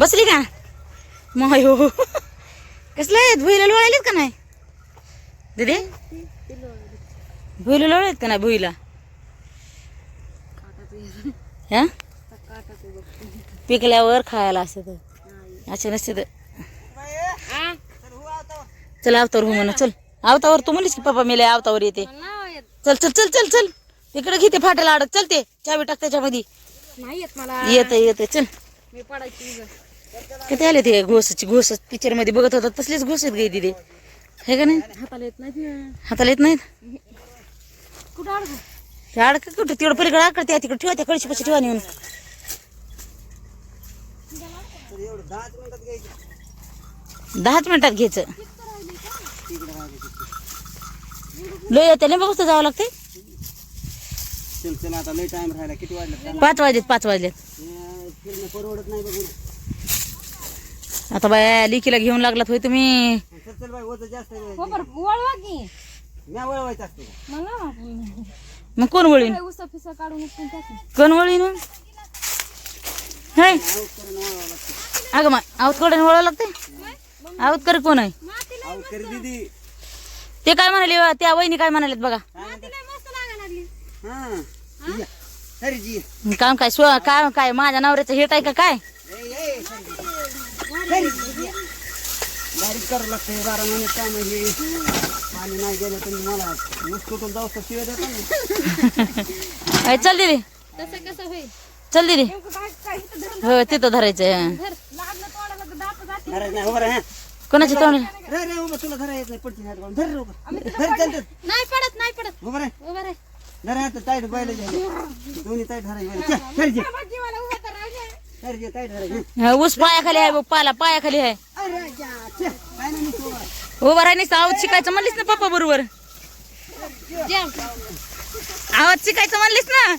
बसली का? माय. हो कसलं आहेत? भुईला लोळायलेत का नाही? दिदी? भुईला लोळायत का नाही भुईला? हा? पिकल्यावर खायला असं तर. असे नसते तर. चल आवतावर हो म्हणा चल. आवतावर तू म्हणलीस की पप्पा मेले आवतावर येते. चल चल चल चल चल. तिकडे घेते फाट्याला अडक चलते चावी टाक त्याच्यामध्ये. नाही येत मला. येते चल. मी पडायची. किती आले ते घोसाची घोस पिक्चर मध्ये बघत होता तसलेच घोस गे तिथे हे का नाही? हाताला येत नाहीत हाताला येत नाहीत? कुठं अडकू कुठं? तिकडं पलीकडे आकडते तिकडे ठेवा त्या कळशी पशी ठेवा नेऊन. दहाच मिनिटात घ्यायचं. लो येते लिंबा जावं लागते चल चल आता लय टाइम राहिला. किती वाजले? पाच वाजलेत पाच वाजलेत. परवडत नाही बघून. आता बाया लिकीला घेऊन लागलात होय तुम्ही. जास्त. हो बरं वळवा की. म्या वळवायचं असते. मला मग कोण वळीन? उसा फिसा काढून उचलून टाकून कोण वळीन हाय. अगं मग आवत कडे वळावं लागते आवत कर कोण आहे? अहो कर दीदी. ते काय म्हणाले वा, त्या वहिनी काय म्हणालेत बघा. हा. काम काय स्व काय काय माझ्या नवऱ्याचं हेट आहे का काय? बारीक करावं लागते बारा महिने काम हे पाणी नाही गेलं तर मला मुस्कुटून जाऊ शिवाय देता चल दिदी. तसं कसं होईल? चल दिदी. काय काय हो तिथं धरायचं हं. कोणाची तोंड? रे रे उभं तुला धरा येत नाही पडते नाही पडत नाही पडत. उभं रे उभा रे धर हात टाईट बैल दोन्ही टाईट धरायचे ऊस पायाखाली आहे बघ पाला पायाखाली आहे. उभं. उभा राहिनीस आवाज शिकायचं म्हणलीस ना पप्पा बरोबर? आवाज शिकायचं म्हणलीस ना?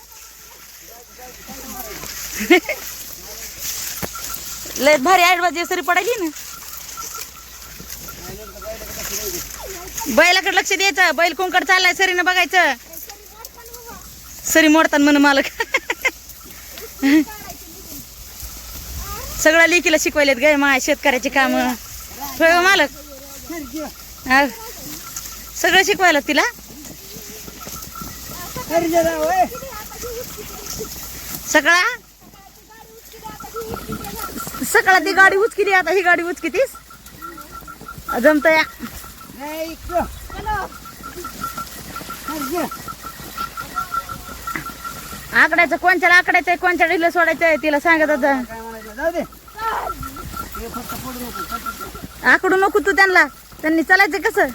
लय भारी आडबाजी सरी पडायली ना. बैलाकडे लक्ष द्यायचं बैल कोणकडे चाललाय सरीनं बघायचं. सरी मोडतात म्हण मालक. सगळं लेकीला शिकवायलेत गाय माया शेतकऱ्याची काम. होय हो मालक? हा. सगळं शिकवायला तिला? सकाळा सगळा? सगळा ती गाडी उचकिली आता ही गाडी उचकितीस जमत या आकड्याचं कोणच्या आकड्याचं आहे कोणच्या ढिलं सोडायचं आहे तिला सांगत होता जाऊ दे. फक्त पडू नको फक्त आकडू नको तू त्यांना. त्यांनी चालायचं कसं?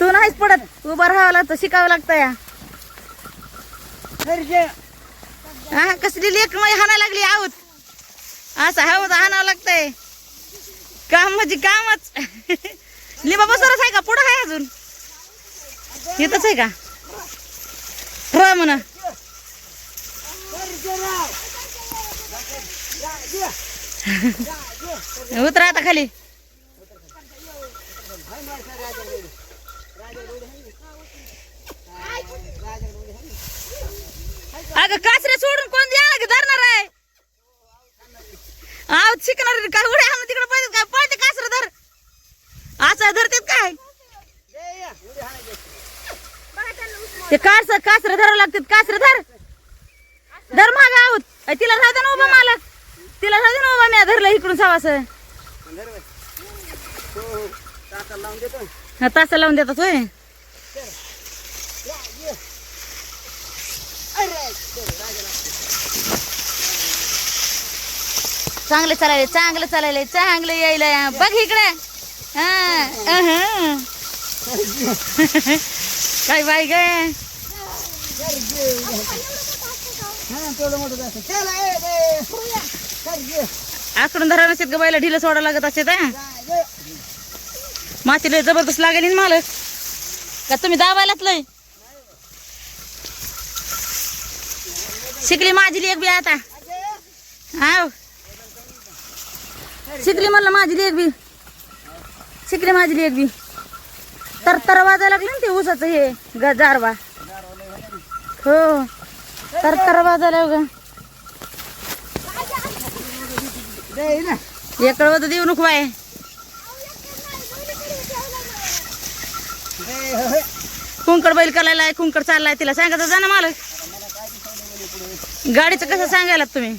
तू नाहीच पडत. उभं राहावं लागतं शिकावं लागतं या. जा. हा कसली लेखमध्ये हाना लागली आहोत असं हवं हाणावं लागतंय. काम म्हणजे कामच. लिंबा बसवरच आहे का? पुढं आहे अजून. इथंच आहे का? हो म्हणा. उतरा आता खाली. अगं कासरे सोडून कोण द्यायला की धरणार आहे. आव शिकणार काय उड्या आणून तिकडे पळते काय? पळते कासर धर. असं धरतेत काय? ते कास कासर धरावं लागतात. कासर धर. धर माग आहोत. तिला राहते ना उभा मालक. तिला राहते ना उभा. मी धरलं इकडून सावास. धर लावून तासा लावून देतात होय. चांगलं चालायले चांगलं चालायले चांगलं यायला बघ इकडे. हा काय बाई ग हा तेवढं मोठं जास्त. चल ए, ए. चल, ये. आकडून धरा नसेल ग बाईला. ढिलं सोडा लागत असेल हा जा, ये. मातीला जबरदस्त लागेल ना मालक. का तुम्ही दाबायलाच लय? शिकली माझी लेख बी आता. हाव. शिकली म्हणलं माझी लेख बी. शिकली माझी लेख बी. तर तर वाजायला लागली ना ते ऊसाचं हे ग जारवा. हो. तर तर वाजायला ग दे ना देऊ नको बाय कुंकड बैल करायला आहे कुंकड चाललाय तिला सांगायचं जा ना मला गाडीचं कसं सांगायला तुम्ही?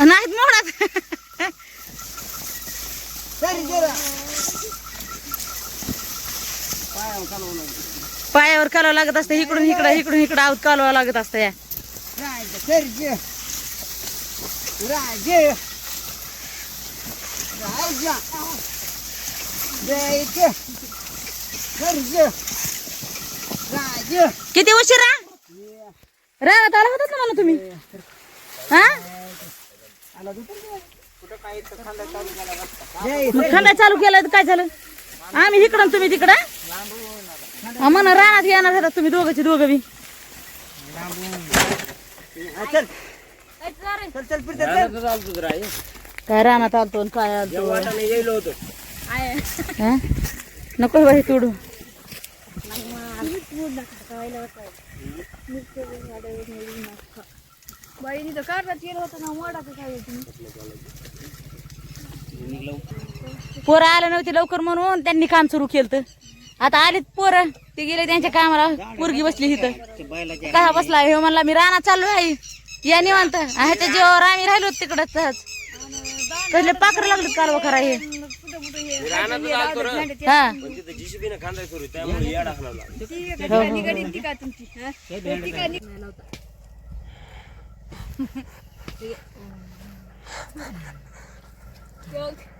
नाहीत मोडात. चल पायावर कालवा लागत असतं इकडून इकडं इकडून इकडं आऊत कालवा लागत असतं या. किती उशिरा रानात आला होतात ना मला तुम्ही? हा? आला तू पण? कुठं काय इथं खांदा चालू केला तर काय झालं? आम्ही इकडं तुम्ही तिकडं? आम्हाला रानात येणार होता तुम्ही दोघंची दोघं बी. चल चल काय रानात आलतो आणि काय आलतो? होतो नको बाई तोडू. बाईनी तर काढत गेलं होतं ना मोडा काय तुम्ही? पोरं आलं नव्हती लवकर म्हणून त्यांनी काम सुरू केलं आता आलीत पोरं ते गेले त्यांच्या कामाला. पोरगी बसली इथं. कसा बसला? हे म्हणला मी रानात चाललो आहे या निवांत. ह्याच्या जीवावर आम्ही राहिलो तिकडं सहज. कसले पाकर लागले कालवा करा हे. निघाली का तुमची हा?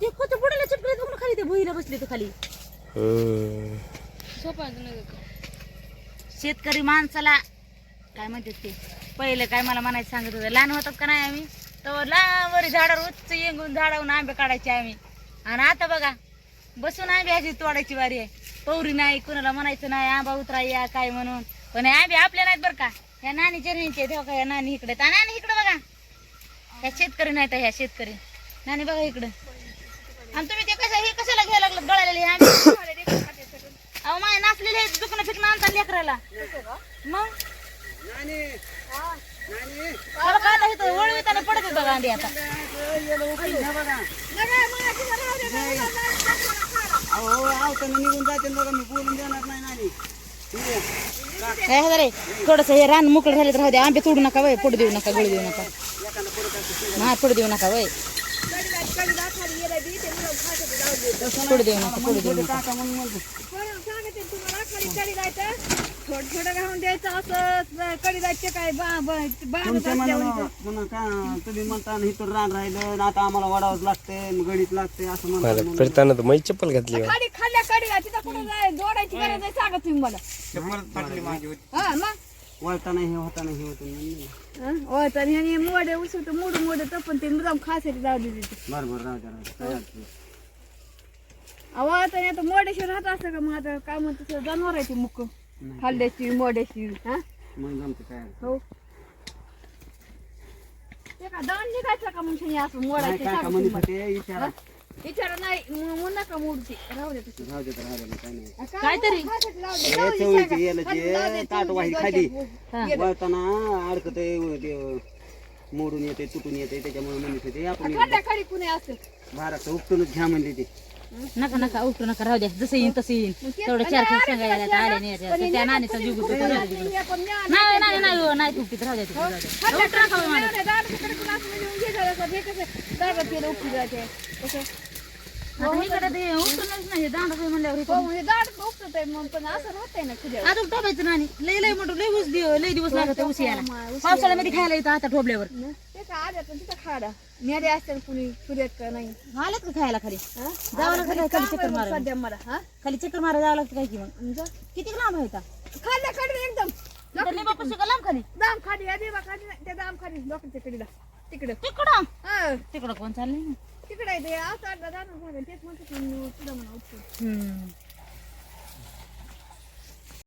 ते कोणत्या बुडाला चिपकले बघून खाली ते भुईला बसले तर खाली. शेतकरी माणसाला काय म्हणतात ते? पहिले काय मला म्हणायचं सांगत होतं? लहान होतात का नाही आम्ही? तर लांबवरी झाडावर उच्च येंगून झाडावून आंबे काढायचे आम्ही. आणि आता बघा बसून आंबे ह्याची तोडायची वारी आहे. पौरी नाही कुणाला म्हणायचं नाही आंबा उतरा या काय म्हणून. पण हे आंबे आपले नाहीत बरं का. ह्या नानी चरणीचे ठेवा का ह्या नानी इकडे. आहेत. नानी इकडे बघा. ह्या शेतकरी नाहीत ह्या शेतकरी. नानी बघा इकडं. आणि तुम्ही ते कसं हे कशाला घ्यायला लागलं गळालेले हे आंबे अहो माय नाचलेले दुकानं फिकणं आणतात लेकराला. मग? नानी. नानी मला काय आता इथं वळविताना पडत होतं गांधी आता. निघून जाते ना बघा मी बोलून देणार नाही नानी ठीक आहे. काय हजार थोडस हे रान मोकळं झाले तर राहू दे. आंबे तोडू नका वय. पडू देऊ नका गळू देऊ नका. हा पडू देऊ नका वय. देऊ नका देऊ नाही. नका काका म्हणून म्हणतो बरं, सांगते तुम्हाला खाली कडी जायचं थोडं थोडं राहून द्यायचं असं कडी जायचे काय बा तुमच्या का तुम्ही म्हणता ना इथून रान राहिलं आता आम्हाला वडावंच लागते गडीत लागते असं म्हणतात म्हणून. फिरताना तर माझी चप्पल घातली खाली खाल्ल्या कडीला तिथं कुठं जाय जोडायची गरज नाही सांगा तुम्ही मला हा मग वळताना हे होताना हे होतं म्हणून. हा, हो तर ह्याने मोडे उसवत मोड मोड पण ते मुदाम खायसाठी जाऊ दे तिथे बरं बरं राहू द्या राहू द्या. काय अडचण नाही. अहो आता नाही आता मोड्याशी राहत असतं का मग? आता काय म्हणतो ते जनावर आहे ती मुक खाल्ल्याची मोड्याची हा? मग जमते काय? अडचण हो. ते का दण निघायचं का मग असं नाही. मोडायचं काका सांगा म्हणत तुम्ही होते विचारा विचारा नाही म्हणून नका मोडती. राहू दे तसं. राहू देत राहू दे काय नाही. काहीतरी. हे चवळीचे खाली वळताना अडकत मोडून येते तुटून येते त्याच्यामुळे म्हणत होते आपण खाली कुणी असं भाराचं उपटूनच घ्या म्हणले ते. नका नका उठू नका राहू द्या जसं येईन तसं येईन तेवढं चार चार सांगायला आता आले नाही आता. त्या नानीचा जीव गुतो नाही नाही नाही हो, नाही तुपटीत राहू द्या तिकडे जाऊ द्या. म्हणजे झालं हे कसं गेलं उपटी जाते. कसं? आता इकडे ते उठूनच नाही दांडा म्हणल्यावर हो, म्हणजे आहे मग, पण असं राहतंय ना खुद्यावर. आता टोबायचं नानी लय लय मोठं लय ऊस दिव लय दिवस लागत ऊस यायला. पावसाळ्यामध्ये खायला येतं आता ठोबल्यावर? ते का आल्यात पण तिथं खाडा. न्यारे असतात कुणी का नाही? आलेत का खायला खाली? हा? जावं लागतं काय खाली काम चक्कर आहे मग मारायला. सध्या मला हा? खाली चक्कर मारा जावं लागतं काय की मग. किती लांब आहे आता खाल्ल्या कडे एकदम. का लांब खाली? दाम खाली या देवा खाली नाही, त्या दाम खाली. लोकांच्या कडीला तिकडं. तिकडं? हा. तिकडं कोण चाललंय तिकडे आहे ते असं अर्धा जाणं झालं तेच म्हणतो मी तुला म्हणा उपटून. हम्म